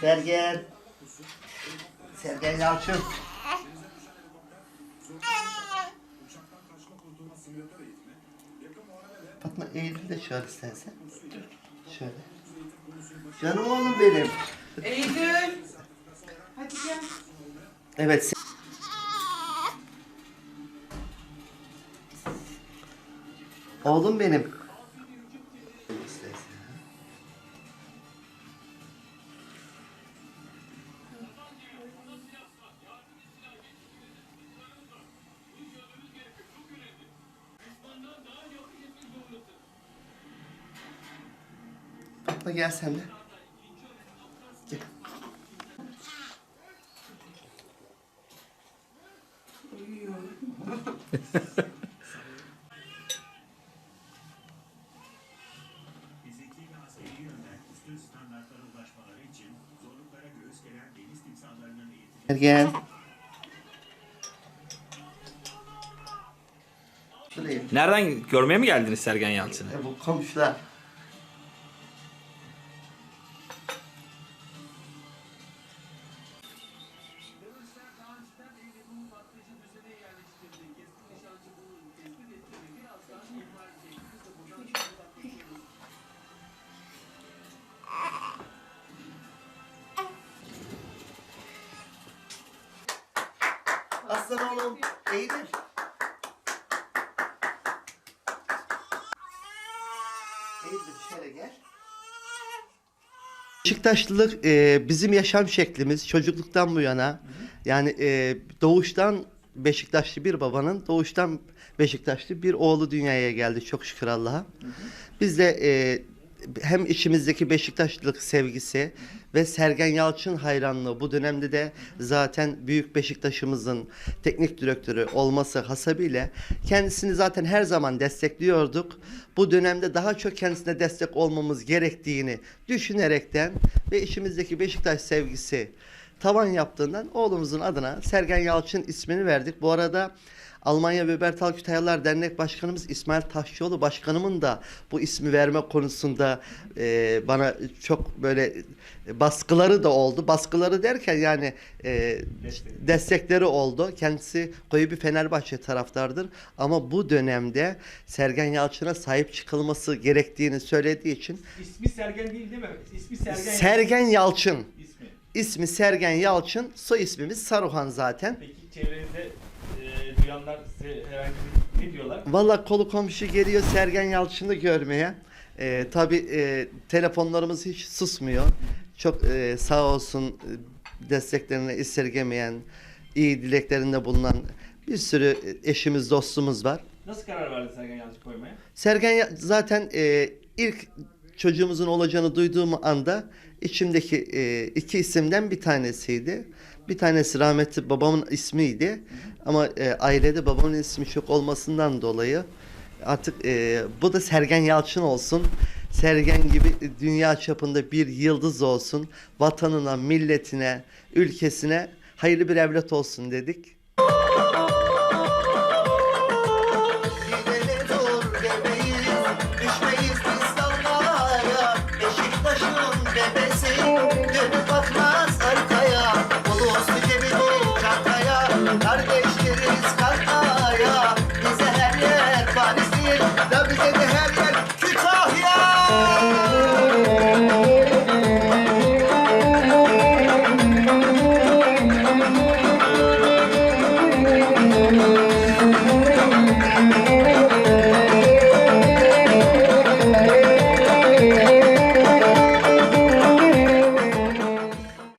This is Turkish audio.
Sergen. Sergen Yalçın. Fatma Eylül de çağır istersen. Şöyle. Canım oğlum benim. Eylül. Hadi gel. Evet. Oğlum benim. Fatma gel sen de. Gel. Şuraya. Nereden görmeye mi geldiniz Sergen Yalçın'ı? E, bu komşular. Aslan oğlum, eğilir. Gel. Beşiktaşlılık e, bizim yaşam şeklimiz çocukluktan bu yana. Yani e, doğuştan Beşiktaşlı bir babanın doğuştan Beşiktaşlı bir oğlu dünyaya geldi çok şükür Allah'a. Biz de e, hem içimizdeki Beşiktaşlılık sevgisi ve Sergen Yalçın hayranlığı bu dönemde de zaten büyük Beşiktaş'ımızın teknik direktörü olması hasabıyla kendisini zaten her zaman destekliyorduk. Bu dönemde daha çok kendisine destek olmamız gerektiğini düşünerekten ve içimizdeki Beşiktaş sevgisi tavan yaptığından oğlumuzun adına Sergen Yalçın ismini verdik. Bu arada Almanya Wöbertal Kütahyalar Dernek Başkanımız İsmail Taşçıoğlu Başkanımın da bu ismi verme konusunda e, bana çok böyle baskıları da oldu. Baskıları derken yani e, destekleri oldu. Kendisi koyu bir Fenerbahçe taraftardır. Ama bu dönemde Sergen Yalçın'a sahip çıkılması gerektiğini söylediği için İsmi Sergen değil değil mi? İsmi Sergen. Sergen Yalçın. İsmi. İsmi Sergen Yalçın, soy ismimiz Saruhan zaten. Peki çevrenizde e, duyanlar size herhangi bir ne diyorlar? Valla kolu komşu geliyor Sergen Yalçın'ı görmeye. Ee, tabii e, telefonlarımız hiç susmuyor. Çok e, sağ olsun e, desteklerini esirgemeyen, iyi dileklerinde bulunan bir sürü eşimiz, dostumuz var. Nasıl karar verdin Sergen Yalçın koymaya? Sergen ya- zaten e, ilk çocuğumuzun olacağını duyduğum anda içimdeki e, iki isimden bir tanesiydi. Bir tanesi rahmetli babamın ismiydi. Ama e, ailede babamın ismi çok olmasından dolayı artık e, bu da Sergen Yalçın olsun. Sergen gibi dünya çapında bir yıldız olsun. Vatanına, milletine, ülkesine hayırlı bir evlat olsun dedik. Şimdi bakmaz